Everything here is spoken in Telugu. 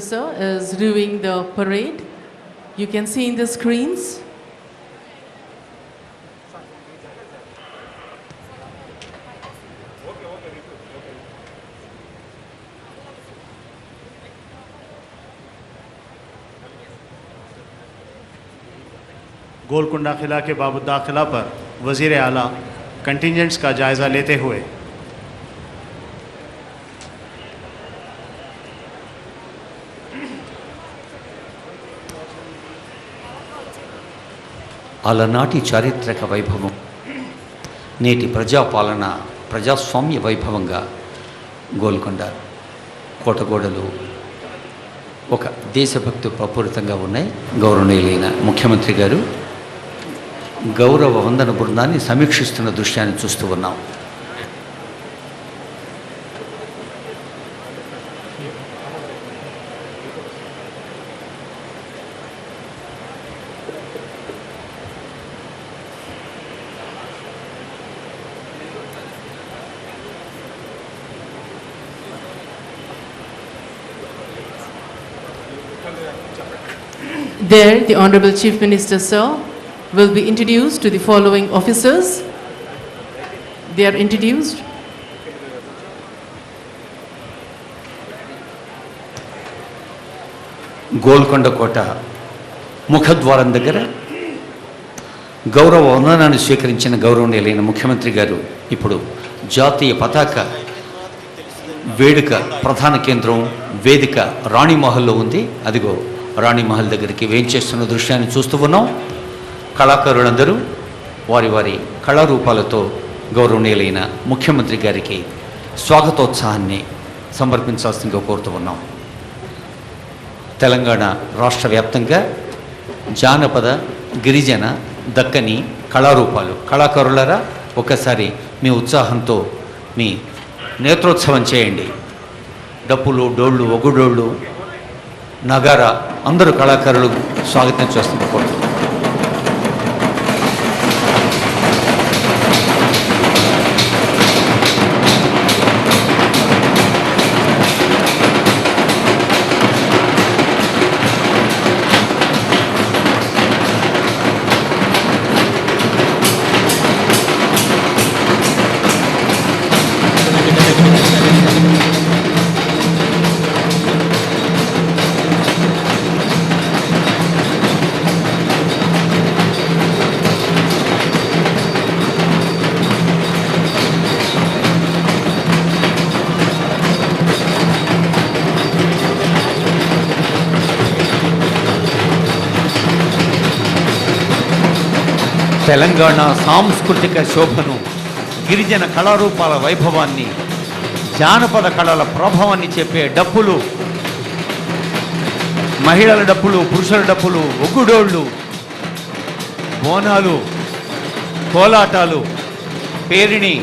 Sir is doing the parade. You can see in the screens. Golconda किला के बाबू दाखिला पर वज़ीर आला कंटिजेंट्स का जायज़ा लेते हुए అలనాటి చారిత్రక వైభవం నేటి ప్రజాపాలన ప్రజాస్వామ్య వైభవంగా గోల్కొండ కోటగోడలు ఒక దేశభక్తి ప్రపూరితంగా ఉన్నాయి. గౌరవనీయులైన ముఖ్యమంత్రి గారు గౌరవ వందన బృందాన్ని సమీక్షిస్తున్న దృశ్యాన్ని చూస్తూ ఉన్నాం. There, the Honorable Chief Minister, sir, will be introduced to the following officers. They are introduced. Golconda కోట ముఖద్వారం దగ్గర గౌరవ వందనాన్ని స్వీకరించిన గౌరవనీయులైన ముఖ్యమంత్రి గారు ఇప్పుడు జాతీయ పతాక వేడుక ప్రధాన కేంద్రం వేదిక రాణిమహల్లో ఉంది. అదిగో రాణిమహల్ దగ్గరికి వేయించేస్తున్న దృశ్యాన్ని చూస్తూ ఉన్నాం. కళాకారులందరూ వారి వారి కళారూపాలతో గౌరవనీయులైన ముఖ్యమంత్రి గారికి స్వాగతోత్సాహాన్ని సమర్పించాల్సిందిగా కోరుతూ ఉన్నాం. తెలంగాణ రాష్ట్ర వ్యాప్తంగా జానపద గిరిజన దక్కని కళారూపాలు. కళాకారులరా ఒక్కసారి మీ ఉత్సాహంతో మీ నేత్రోత్సవం చేయండి. డప్పులు డోళ్ళు ఒగుడోళ్ళు నగార అందరూ కళాకారులు స్వాగతం చేస్తున్న కోరుతున్నాం. తెలంగాణ సాంస్కృతిక శోభను గిరిజన కళారూపాల వైభవాన్ని జానపద కళల ప్రభావాన్ని చెప్పే డప్పులు మహిళల డప్పులు పురుషుల డప్పులు ఒగ్గుడోళ్ళు బోనాలు కోలాటాలు పేరిణి